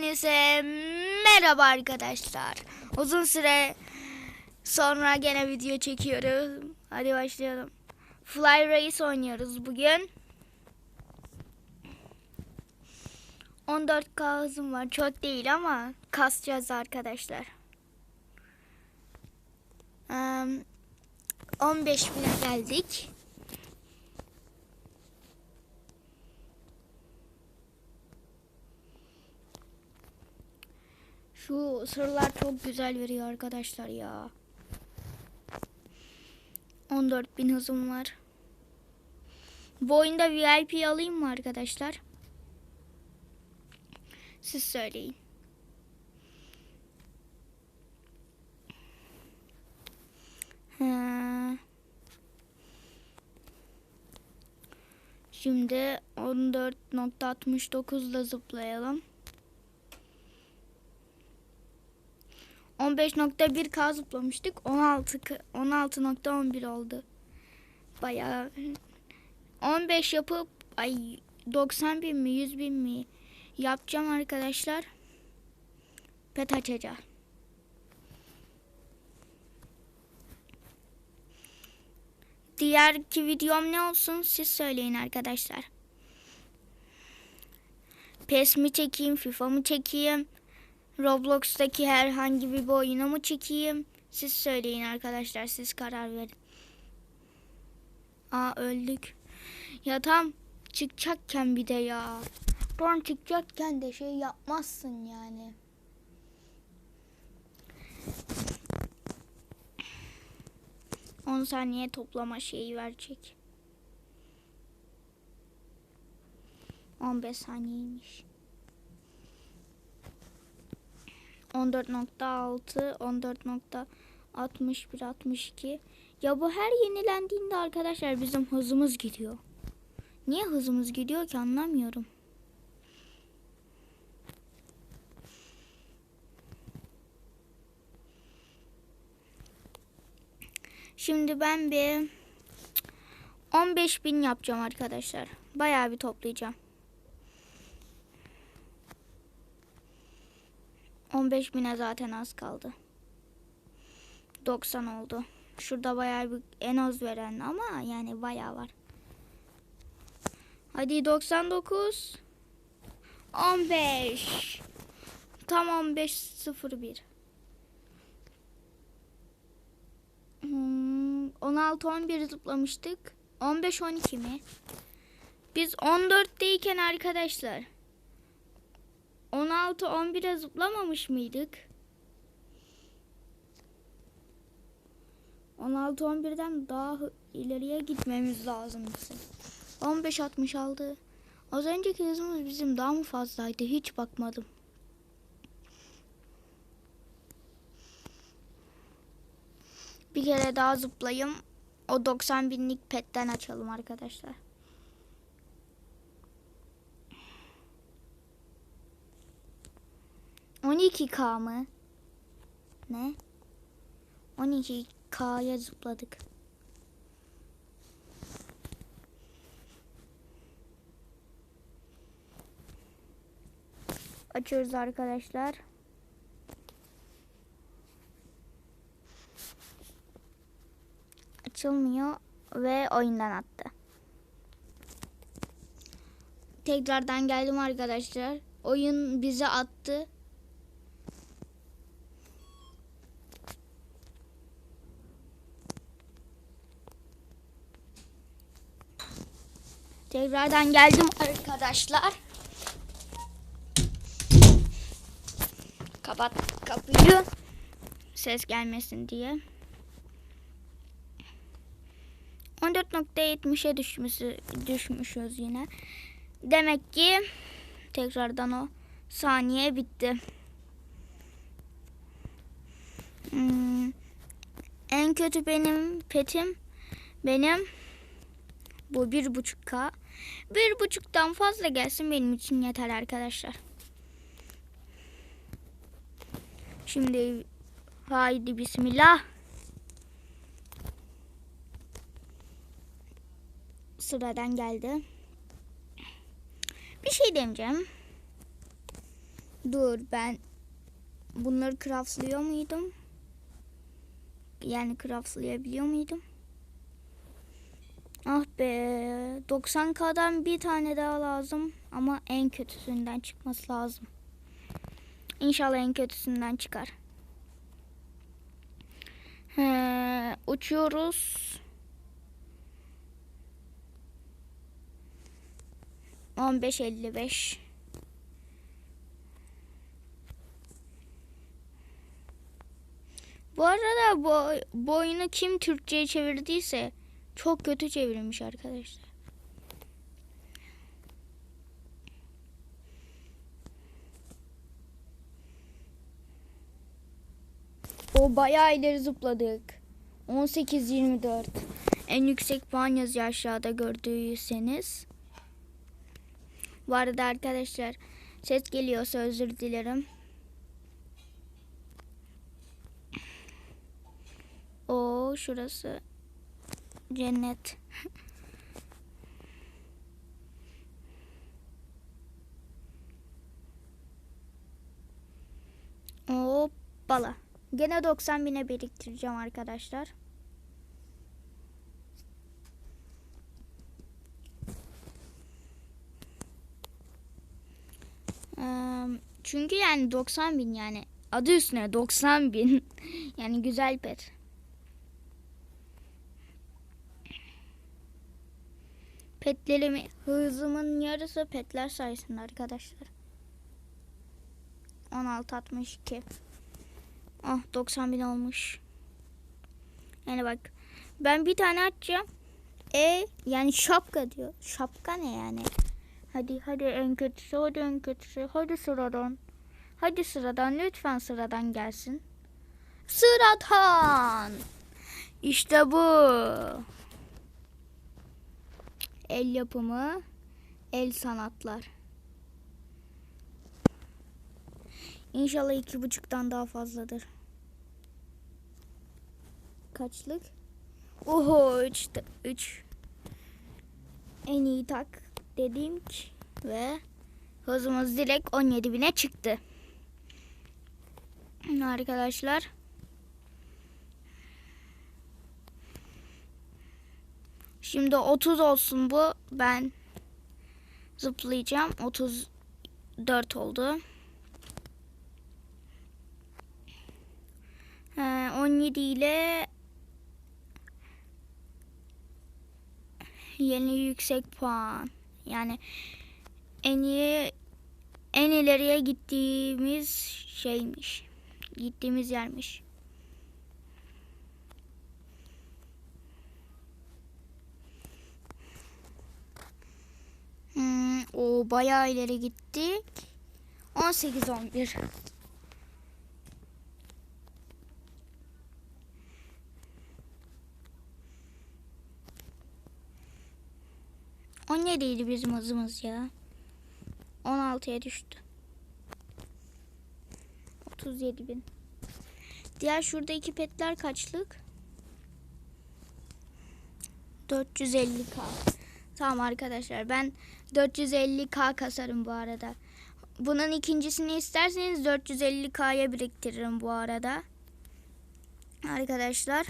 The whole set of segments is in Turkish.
Hepinize merhaba arkadaşlar. Uzun süre sonra gene video çekiyorum. Hadi başlayalım. Fly Race oynuyoruz bugün. 14k hızım var. Çok değil ama kasacağız arkadaşlar. Em, 15 bine geldik. Şu sırlar çok güzel veriyor arkadaşlar ya. 14 bin hızım var. Bu oyunda VIP alayım mı arkadaşlar? Siz söyleyin. Ha. Şimdi 14.69 ile zıplayalım. 15.1K zıplamıştık. 16 16.11 oldu. Bayağı 15 yapıp ay 90 bin mi 100 bin mi yapacağım arkadaşlar. Pet açacağım. Diğerki videom ne olsun siz söyleyin arkadaşlar. PES mi çekeyim, FIFA mı çekeyim? Roblox'taki herhangi bir oyunu mu çekeyim? Siz söyleyin arkadaşlar. Siz karar verin. Aa öldük. Ya tam çıkacakken bir de ya. Tam çıkacakken de şey yapmazsın yani. On saniye toplama şeyi verecek. 15 saniyeymiş. 14.6, 14.61, 62. Ya bu her yenilendiğinde arkadaşlar bizim hızımız gidiyor. Niye hızımız gidiyor ki anlamıyorum. Şimdi ben bir 15 bin yapacağım arkadaşlar. Bayağı bir toplayacağım. 15 bine zaten az kaldı. 90 oldu. Şurada bayağı bir en az veren ama yani bayağı var. Hadi 99. 15. Tam 15 01. Hmm, 16 11 zıplamıştık. 15 12 mi? Biz 14'teyken arkadaşlar 16 11'e zıplamamış mıydık? 16 11'den daha ileriye gitmemiz lazım bizim. 15 66. Az önceki hızımız bizim daha mı fazlaydı? Hiç bakmadım. Bir kere daha zıplayayım. O 90 binlik petten açalım arkadaşlar. On iki K mı? Ne? 12 K'ya zıpladık. Açıyoruz arkadaşlar. Açılmıyor ve oyundan attı. Tekrardan geldim arkadaşlar. Oyun bize attı. Tekrardan geldim arkadaşlar. Kapat kapıyı. Ses gelmesin diye. 14.70'e düşmüşü, düşmüşüz yine. Demek ki tekrardan o saniye bitti. Hmm, en kötü benim petim benim bu bir buçuk K. Bir buçuktan fazla gelsin benim için yeter arkadaşlar. Şimdi haydi bismillah. Sıradan geldi. Bir şey deneyeceğim. Dur ben bunları craftlıyor muydum? Yani craftlayabiliyor muydum? Ah be 90k'dan bir tane daha lazım ama en kötüsünden çıkması lazım. İnşallah en kötüsünden çıkar. He, uçuyoruz. On beş elli beş. Bu arada bu, bu oyunu kim Türkçe'ye çevirdiyse çok kötü çevirmiş arkadaşlar. O bayağı ileri zıpladık. 18-24. En yüksek puan yazıyor aşağıda gördüyseniz. Bu arada arkadaşlar ses geliyorsa özür dilerim. O şurası cennet. Hoppala. Gene 90 bine biriktireceğim arkadaşlar. Çünkü yani 90 bin yani adı üstüne 90 bin yani güzel pet. Petlerimi hızımın yarısı petler sayesinde arkadaşlar. 16.62 Ah 90 bin olmuş. Yani bak ben bir tane açacağım. E yani şapka diyor. Şapka ne yani? Hadi hadi en kötüsü hadi en kötüsü. Hadi sıradan. Hadi sıradan lütfen sıradan gelsin. Sıradan. İşte bu. El yapımı, el sanatlar. İnşallah iki buçuktan daha fazladır. Kaçlık? Oho üç, üç. En iyi tak dedim ki ve hızımız direkt 17 bine çıktı. Arkadaşlar. Şimdi 30 olsun bu. Ben zıplayacağım. 34 oldu. Ee, 17 ile yeni yüksek puan. Yani en iyi en ileriye gittiğimiz şeymiş. Gittiğimiz yermiş. Hmm, o bayağı ileri gittik. 18 11. On yediydi bizim hızımız ya. 16'ya düştü. 37 bin. Diğer şurada iki petler kaçlık? 450k. Tamam arkadaşlar ben 450k kasarım bu arada. Bunun ikincisini isterseniz 450k'ya biriktiririm bu arada. Arkadaşlar.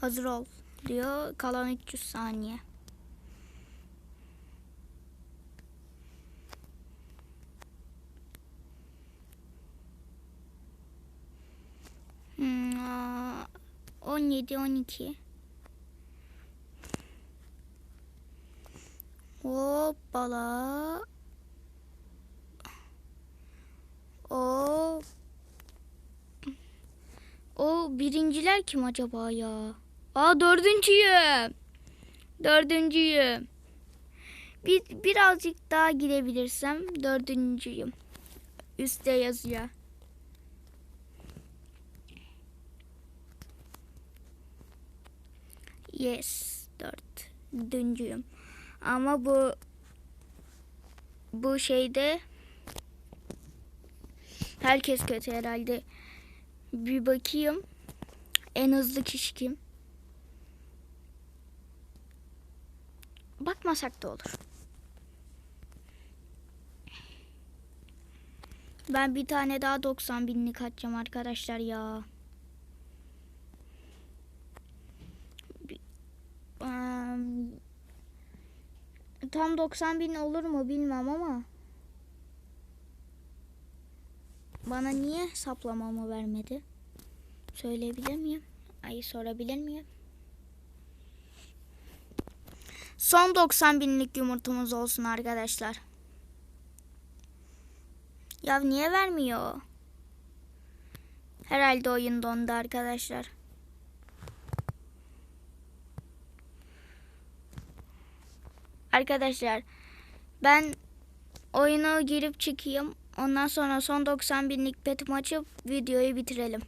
Hazır ol diyor. Kalan 300 saniye. Hmm, aa, 17 12 Hoppala. O O birinciler kim acaba ya? Aa dördüncüyüm. Dördüncüyüm. Bir, birazcık daha gidebilirsem dördüncüyüm. Üste yazıyor. Yes. Dört. Dördüncüyüm. Ama bu bu şeyde herkes kötü herhalde. Bir bakayım. En hızlı kişi kim? bakmasak da olur. Ben bir tane daha 90 binlik atacağım arkadaşlar ya. Bir- Eee, tam 90 bin olur mu bilmem ama. Bana niye saplamamı vermedi? Söyleyebilir miyim? Ay sorabilir miyim? Son 90 binlik yumurtamız olsun arkadaşlar. Ya niye vermiyor? Herhalde oyun dondu arkadaşlar. Arkadaşlar ben oyuna girip çıkayım. Ondan sonra son 90 binlik petimi açıp videoyu bitirelim.